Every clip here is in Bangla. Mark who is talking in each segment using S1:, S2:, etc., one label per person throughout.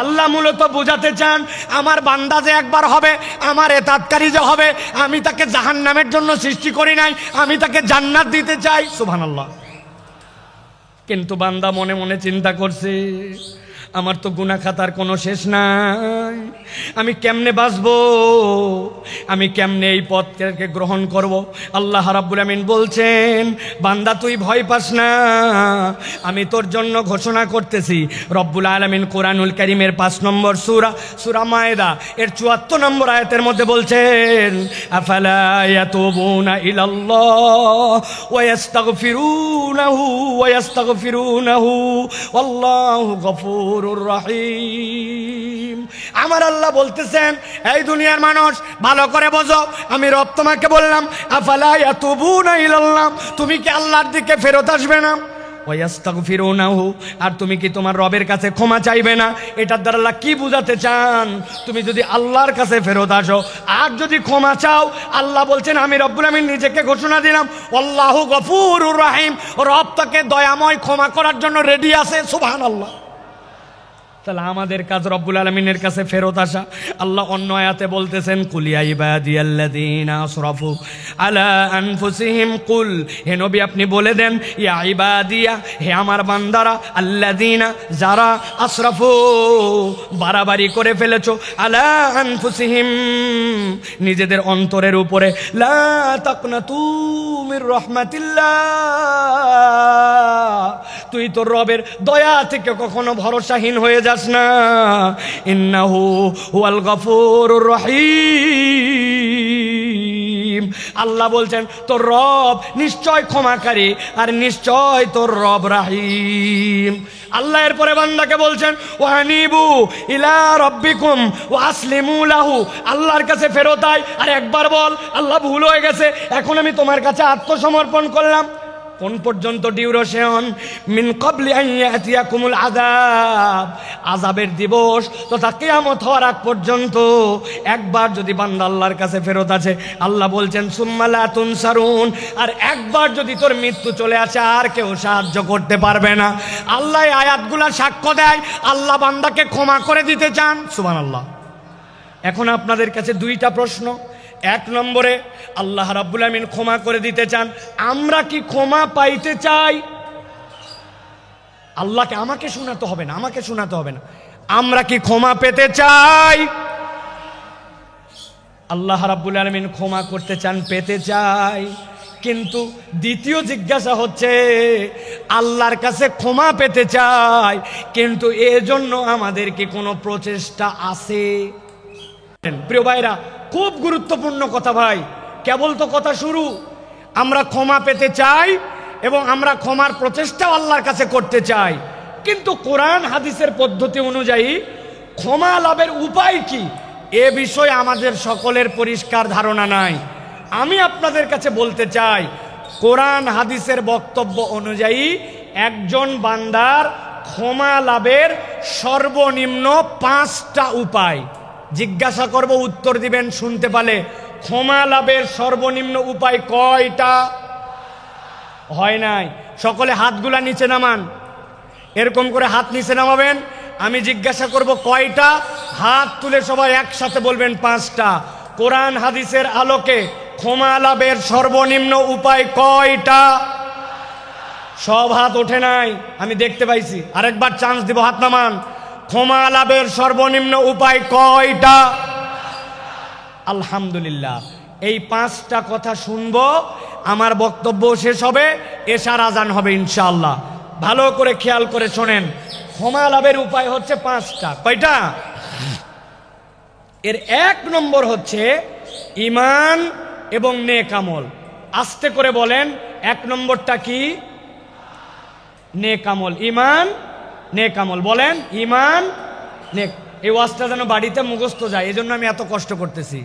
S1: আল্লাহ মূলত বোঝাতে চান, আমার বান্দা যে একবার হবে, আমার এতাতকারী যে হবে, আমি তাকে জাহান নামের জন্য সৃষ্টি করি নাই, আমি তাকে জান্নাত দিতে চাই। সুভান আল্লাহ কিন্তু বান্দা মনে মনে চিন্তা করছে আমার তো গুনা খাতার কোনো শেষ নাই। আমি কেমনে বাঁচবো? আমি কেমনে এই পথকে গ্রহণ করব? আল্লাহ রাব্বুল আমিন বলছেন, বান্দা, তুই ভয় পাস না। আমি তোর জন্য ঘোষণা করতেছি। রব্বুল আলমিন কোরআনুল করিমের পাঁচ নম্বর সুরা সুরা মায়দা, এর চুয়াত্তর নম্বর আয়াতের মধ্যে বলছেন, আফালা ইয়াতুবুনা ইলাল্লাহ ওয়া ইয়াস্তাগফিরুনাহু আল্লাহু গফুরুর রহিম। আমার আল্লাহ বলতেছেন, এই দুনিয়ার মানুষ, ভালো করে বোঝো, আমি রব তোমাকে বললাম, আফালা ইয়াতুবুনা ইলাল্লাহ, তুমি কি আল্লাহর দিকে ফেরত আসবে না? ওয়াস্তাগফিরুনাহু আর তুমি কি তোমার রবের কাছে ক্ষমা চাইবে না? এটার দ্বারা আল্লাহ কি বুঝাতে চান? তুমি যদি আল্লাহর কাছে ফেরত আসো, আর যদি ক্ষমা চাও, আল্লাহ বলছেন, আমি রব্বুল আমিন নিজেকে ঘোষণা দিলাম, আল্লাহু গফুরুর রাহিম রব তাকে দয়াময় ক্ষমা করার জন্য রেডি আছে, সুবহানাল্লাহ। তাহলে আমাদের কাজ রব্বুল আলমিনের কাছে ফেরত আসা। আল্লাহ অন্য আয়াতে বলতেছেন কুলিয়া ইবাদিয়াল্লাযীনা আসরাফু আলা আনফুসিহিম, কুল, হে নবী আপনি বলে দেন, ইয়া ইবাদিয়া, হে আমার বান্দারা, আল্লাযীনা যারা আসরাফু, বাড়াবাড়ি করে ফেলেছো, আলা আনফুসিহিম, নিজেদের অন্তরের উপরে, লা তাকনাতু মির রাহমাতিল্লাহ তুই তোর রবের দয়া থেকে কখনো ভরসাহীন হয়ে যাস না ইন্নাহু হুয়াল গফুরুর রহিম। আল্লাহ বলছেন, তোর রব নিশ্চয় ক্ষমাকারী আর নিশ্চয় তোর রব রাহিম। আল্লাহ এরপরে বান্দাকে বলছেন ও হানিবু ইলা রব্বিকুম ও আসলিমু লাহু। আল্লাহর কাছে ফেরত আয়। আর একবার বল, আল্লাহ ভুল হয়ে গেছে, এখন আমি তোমার কাছে আত্মসমর্পণ করলাম। কোন পর্যন্ত ডিউরেশন? মিন কবলি কুমুল আজাব আজাবের দিবস তথা কেয়ামত হওয়ার আগ পর্যন্ত একবার যদি বান্দা আল্লাহর কাছে ফেরত আছে আল্লাহ বলছেন সুম্মালা তুনসারুন। আর একবার যদি তোর মৃত্যু চলে আসে, আর কেউ সাহায্য করতে পারবে না। আল্লাহ আয়াতগুলা সাক্ষ্য দেয়। আল্লাহ বান্দাকে ক্ষমা করে দিতে চান। সুবান আল্লাহ এখন আপনাদের কাছে দুইটা প্রশ্ন। এক নম্বরে, আল্লাহ রাব্বুল আমিন ক্ষমা করে দিতে চান। আমরা কি ক্ষমা পাইতে চাই? আল্লাহকে আমাকে শোনাতে হবে না, আমাকে শোনাতে হবে না। আমরা কি ক্ষমা পেতে চাই? আল্লাহ রাব্বুল আলমিন ক্ষমা করতে চান, পেতে চাই। কিন্তু দ্বিতীয় জিজ্ঞাসা হচ্ছে, আল্লাহর কাছে ক্ষমা পেতে চাই, কিন্তু এজন্য আমাদের কি কোনো প্রচেষ্টা আছে? প্রিয় ভাইরা, খুব গুরুত্বপূর্ণ কথা ভাই। কেবল তো কথা শুরু। আমরা ক্ষমা পেতে চাই এবং আমরা ক্ষমার প্রচেষ্টাও আল্লাহর কাছে করতে চাই। কিন্তু কোরআন হাদিসের পদ্ধতি অনুযায়ী ক্ষমা লাভের উপায় কি? এ বিষয়ে আমাদের সকলের পরিষ্কার ধারণা নাই। আমি আপনাদের কাছে বলতে চাই, কোরআন হাদিসের বক্তব্য অনুযায়ী একজন বান্দার ক্ষমা লাভের সর্বনিম্ন পাঁচটা উপায়। জিজ্ঞাসা করব, উত্তর দিবেন, শুনতে পালে। ক্ষমা লাভের সর্বনিম্ন উপায় কয়টা? হয় নাই। সকলে হাতগুলা নিচে নামান। এরকম করে হাত নিচে নামাবেন। আমি জিজ্ঞাসা করব, কয়টা? হাত তুলে সবাই একসাথে বলবেন, পাঁচটা। কোরআন হাদিসের আলোকে ক্ষমা লাভের সর্বনিম্ন উপায় কয়টা? সব হাত ওঠে নাই। আমি দেখতে পাইছি। আরেকবার চান্স দিব, হাত নামান। ক্ষমা লাভের সর্বনিম্ন উপায় কয়টা? আলহামদুলিল্লাহ। এই পাঁচটা কথা শুনব, আমার বক্তব্য শেষ হবে, এশার আজান হবে ইনশাআল্লাহ। ভালো করে খেয়াল করে শোনেন, ক্ষমা লাভের উপায় হচ্ছে পাঁচটা। কয়টা? এর এক নম্বর হচ্ছে ইমান এবং নেকামল আস্তে করে বলেন, এক নম্বরটা কি? নেকামল ইমান নেকামল বলেন ইমান নেক। এই ওয়াজটা যেন বাড়িতে মুখস্থ যায় এই জন্য আমি এত কষ্ট করতেছি।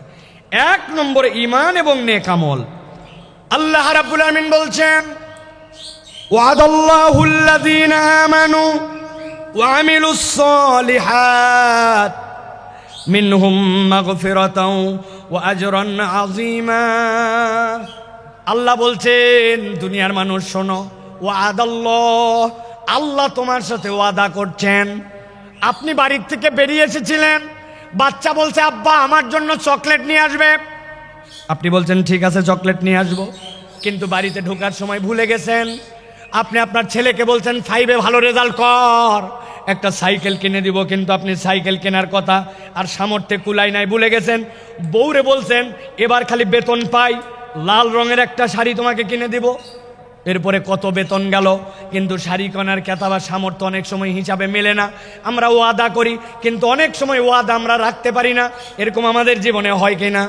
S1: এক নম্বরে ইমান এবং নেকামল আল্লাহ রাব্বুল আমিন বলছেন, ওয়াদাল্লাহু আল্লাযীনা আমানু ওয়া আমিলুস সালিহাত মিনহুম মাগফিরাতাও ওয়া আজরান আযীমা। আল্লাহ বলছেন, দুনিয়ার মানুষ শোনো, ওয়াদাল্লাহ আল্লাহ তোমার সাথে ওয়াদা করছেন। আপনি বাড়ির থেকে বেরিয়ে এসেছিলেন। বাচ্চা বলছে, আব্বা, আমার জন্য চকলেট নিয়ে আসবে। আপনি বলছেন, ঠিক আছে, চকলেট নিয়ে আসব। কিন্তু বাড়িতে ঢোকার সময় ভুলে গেছেন। আপনি আপনার ছেলেকে বলছেন, ফাইভে ভালো রেজাল্ট কর। একটা সাইকেল কিনে দিব, কিন্তু আপনি সাইকেল কেনার কথা আর সামর্থ্যে কুলাই নাই, ভুলে গেছেন। বউরে বলছেন, এবার খালি বেতন পাই, লাল রঙের একটা শাড়ি তোমাকে কিনে দিব। এরপরে কত বেতন গেল, কিন্তু শাড়ি কেনার ক্রেতা সামর্থ্য অনেক সময় হিসাবে মেলে না। আমরা ওয়াদা করি, কিন্তু অনেক সময় ওয়াদা আমরা রাখতে পারি না। এরকম আমাদের জীবনে হয় কি না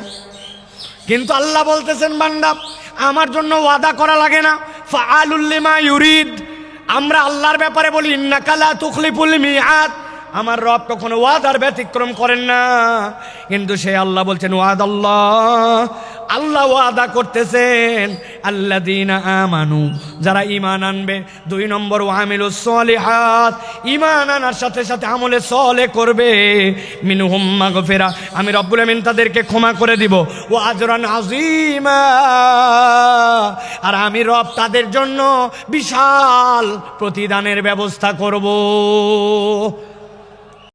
S1: কিন্তু আল্লাহ বলতেছেন, বান্দা, আমার জন্য ওয়াদা করা লাগে না। ফাআলুল্লিমা ইউরিদ। আমরা আল্লাহর ব্যাপারে বলি ইন্নাকালা তুখলিফুল মিআদ। আমার রব কখনো ওয়াদার ব্যতিক্রম করেন না। কিন্তু সে আল্লাহ বলছেন, ওয়াদ আল্লাহ। আল্লাহ আদা করতেছেন আল্লাহ আমানু, যারা ইমান আনবে, দুই নম্বর ওয়ামিলু সলিহাত ইমান আনার সাথে সাথে আমলে সলে করবে। মিনহুম মাগফিরা, আমি রব্বুল আমিন তাদেরকে ক্ষমা করে দিব। ও আজরান আজিমা আর আমি রব তাদের জন্য বিশাল প্রতিদানের ব্যবস্থা করব।